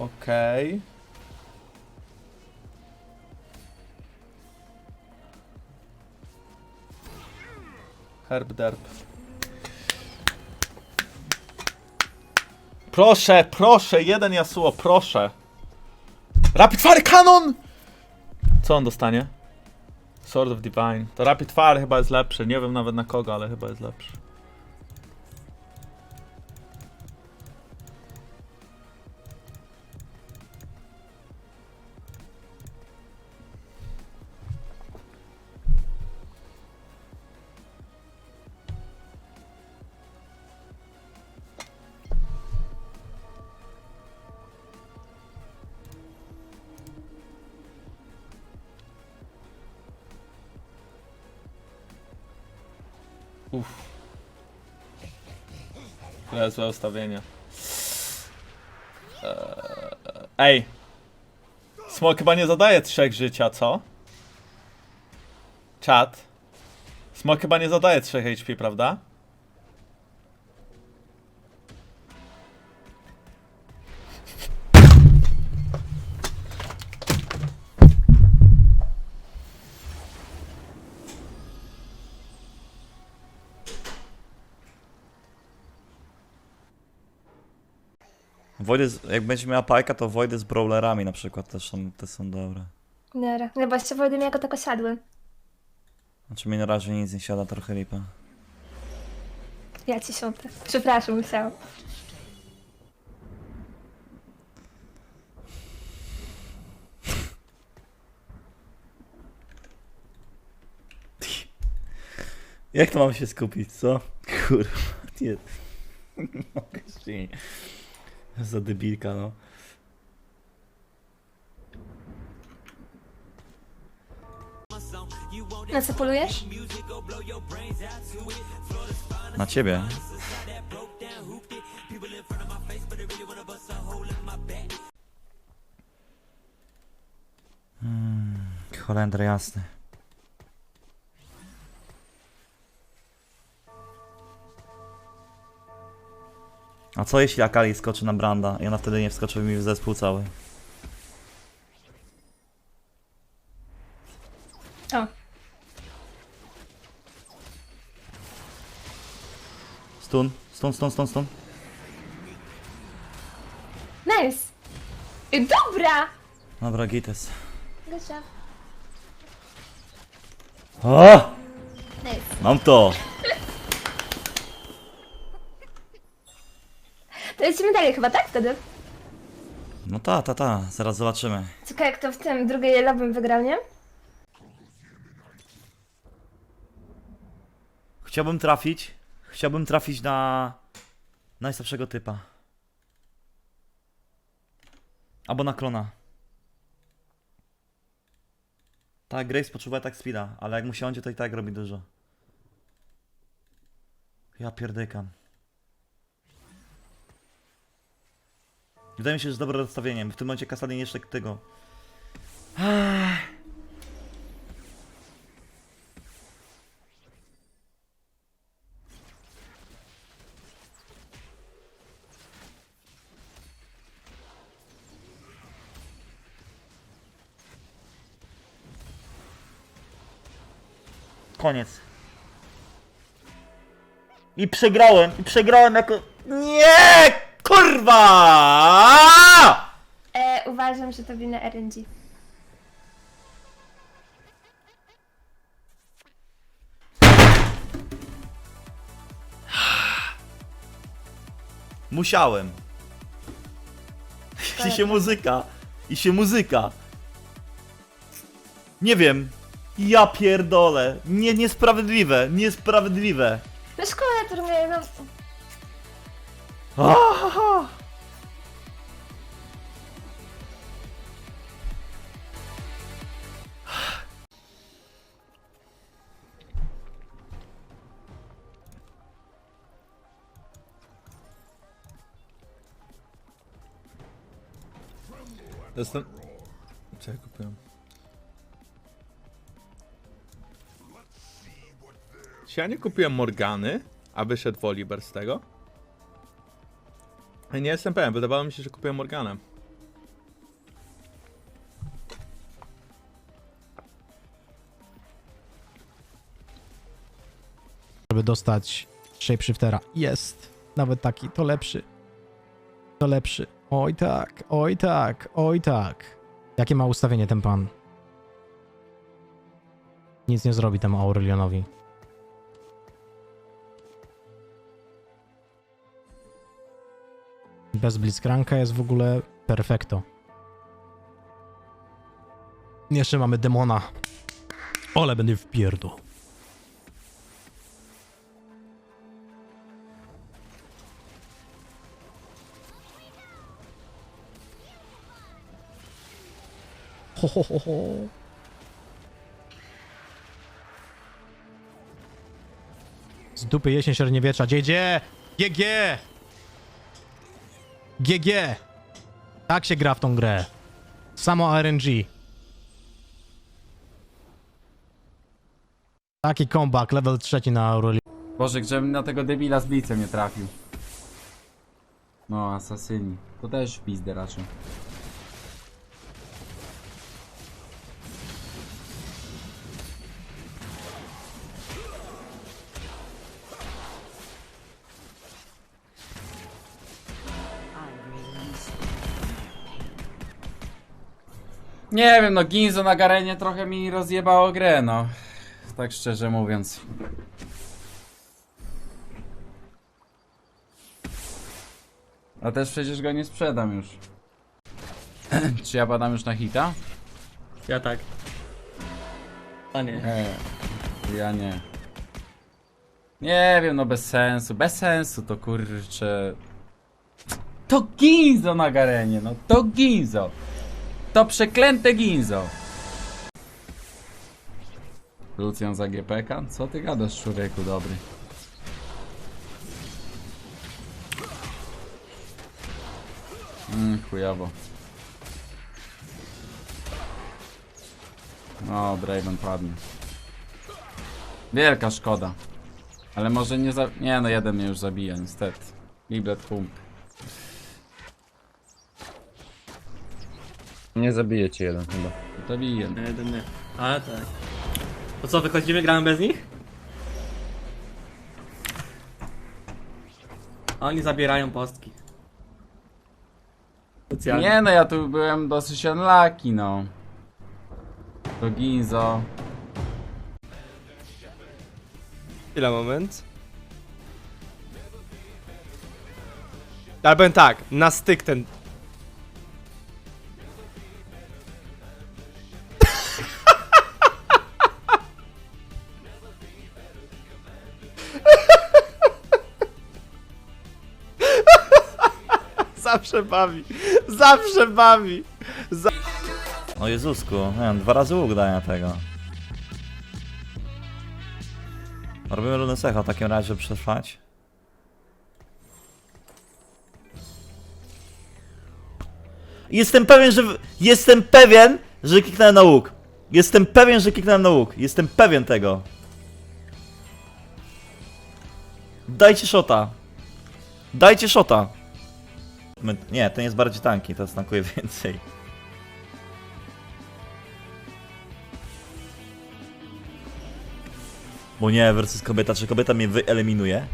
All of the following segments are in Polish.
Okej. Herb derb. Proszę, proszę, jeden Yasuo, proszę. Rapid Fire Cannon! Co on dostanie? Sword of Divine. To Rapid Fire chyba jest lepszy. Nie wiem nawet na kogo, ale chyba jest lepszy. Uff. Ale złe ustawienie. Eee, Ej! Smok chyba nie zadaje trzech życia, co? Czat. Smok chyba nie zadaje 3 HP, prawda? Wojdy, z- jak będzie miała pajka, to Wojdy z brawlerami na przykład też są, te są dobre. Nara. No właśnie, Wojdy jako tako siadły. Znaczy mi na razie nic nie siada, trochę lipa. Ja ci siądę. Przepraszam, musiałam. Jak to mam się skupić, co? Kurwa, nie. Mogę się. Za debilka, no. Na co polujesz? Na ciebie. Hmm, Holender jasny. A co jeśli Akali skoczy na Branda i ona wtedy nie wskoczy mi w zespół cały? O. Stun, stun, stun, stun, stun. Nice! Y, Dobra! Dobra, gites. Job. O! Nice. Mam to! To lecimy dalej chyba, tak? Wtedy. No ta, ta, ta, zaraz zobaczymy. Ciekawe, jak to w tym drugiej lobym wygrał, nie? Chciałbym trafić. Chciałbym trafić na najsłabszego typa. Albo na klona. Tak, Grace potrzebuje tak speeda, ale jak mu siądzie, to i tak robi dużo. Ja pierdykam. Wydaje mi się, że dobre rozstawienie. W tym momencie Kasadin jeszcze tego. Koniec. I przegrałem, i przegrałem jako... Nie! Kurwa! E, uważam, że to wina RNG. Musiałem. I się muzyka. I się muzyka. Nie wiem. Ja pierdolę. Nie, niesprawiedliwe. Niesprawiedliwe. No szkoda, to mnie, no... Ahaha. To jest ten... Co ja kupiłem? Czy ja nie kupiłem Morgany, a wyszedł Woliber z tego? Nie jestem pewien, wydawało mi się, że kupiłem Morganę. Żeby dostać shapeshiftera. Jest. Nawet taki, to lepszy. To lepszy. Oj tak, oj tak, oj tak. Jakie ma ustawienie ten pan? Nic nie zrobi temu Aurelionowi. Bez Blitzcranka jest w ogóle perfekto. Jeszcze mamy demona. Ole będę w pierdol. Ho, ho, ho, ho. Z dupy jesień średniowiecza. GG! GG! GG! Tak się gra w tą grę. Samo RNG. Taki comeback, level trzeci na Aureli. Boże, żebym na tego debila z blicem nie trafił. No, asasyni. To też pizdę raczej. Nie wiem, no Ginzo na Garenie trochę mi rozjebało grę, no. Tak szczerze mówiąc. A też przecież go nie sprzedam już. Czy ja padam już na hita? Ja tak. A nie. Nie. Ja nie. Nie wiem, no bez sensu. Bez sensu to kurczę. To Ginzo na Garenie, no to Ginzo. To przeklęte Ginzo. Lucjan za GPK? Co ty gadasz, człowieku dobry? Mmm, chujowo. O, Draven padnie. Wielka szkoda. Ale może nie za... Nie no, jeden mnie już zabija, niestety. Liblet pump. Nie zabije cię jeden chyba. Zabije. Nie, jeden nie. Ale tak. To co, wychodzimy, gramy bez nich? A Oni zabierają postki. Specjalnie. Nie no, ja tu byłem dosyć unlucky, no. To Ginzo. Chwila, moment. Ale powiem tak, na styk ten... Zawsze bawi. Zawsze bawi. O Jezusku, nie wiem, dwa razy łuk daję tego. Robimy runę cecha w takim razie, żeby przetrwać. Jestem pewien, że... Jestem pewien, że kliknąłem na łuk. Jestem pewien, że kliknąłem na łuk. Jestem pewien tego. Dajcie shota. Dajcie shota. Nie, nie jest bardziej tanki, to tankuje więcej. Bo nie, versus kobieta. Czy kobieta mnie wyeliminuje?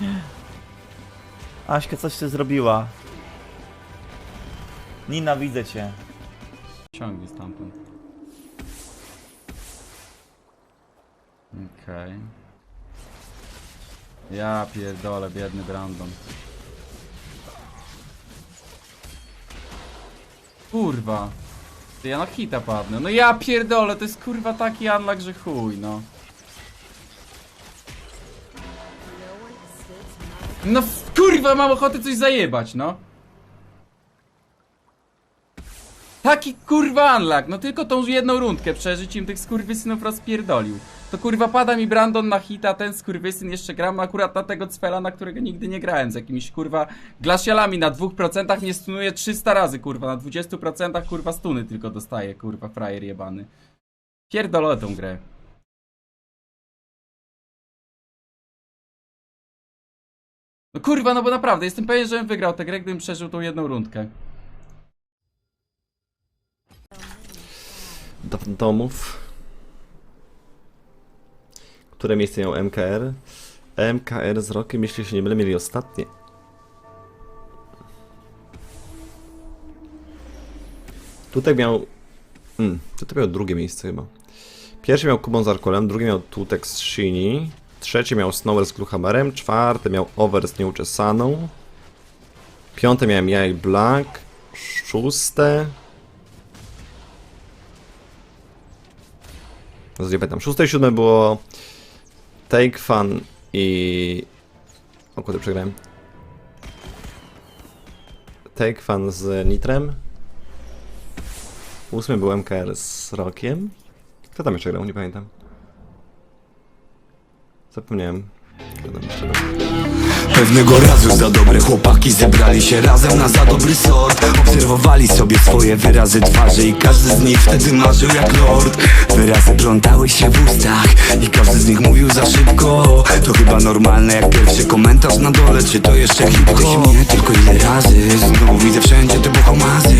Aśka, coś ty zrobiła. Nina, widzę cię. Ciągnij stamtąd. Okej. Ja pierdolę, biedny Brandon. Kurwa. Ja na hita padnę. No ja pierdolę, to jest kurwa taki unlock, że chuj, no. No kurwa, mam ochotę coś zajebać, no. Taki kurwa unlock, no tylko tą jedną rundkę przeżyć im tych skurwysynów rozpierdolił. To kurwa pada mi Brandon na hita, ten skurwysyn jeszcze gram akurat na tego cfela, na którego nigdy nie grałem, z jakimiś kurwa glacialami na 2% mnie stunuje 300 razy kurwa, na 20% kurwa stuny tylko dostaje kurwa frajer jebany. Pierdolę tą grę. No kurwa, no bo naprawdę, jestem pewien, że bym wygrał tę grę, gdybym przeżył tą jedną rundkę. Domów. Które miejsce miał MKR? MKR z rokiem, jeśli się nie mylę, mieli ostatnie. Tutaj miał. Hmm, tutaj miał drugie miejsce chyba. Pierwszy miał Kubon z Arkolem, drugi miał Tutek z Shini, trzeci miał Snower z Gluhamarem, czwarty miał Over z Nieuczesaną, piąte miałem ja i Black, szóste. Zaraz nie pamiętam. Szóste i siódme było Take Fun i... O kurde, przegrałem. Take Fun z Nitrem. Ósmy był MKR z Rokiem. Kto tam jeszcze grał? Nie pamiętam. Zapomniałem. Kto tam jeszcze grał? Pewnego razu za dobre chłopaki zebrali się razem na za dobry sort. Obserwowali sobie swoje wyrazy twarzy i każdy z nich wtedy marzył jak lord. Wyrazy plątały się w ustach i każdy z nich mówił za szybko. To chyba normalne jak pierwszy komentarz na dole, czy to jeszcze hip-hop? Mnie tylko ile razy, znowu widzę wszędzie te bohomazy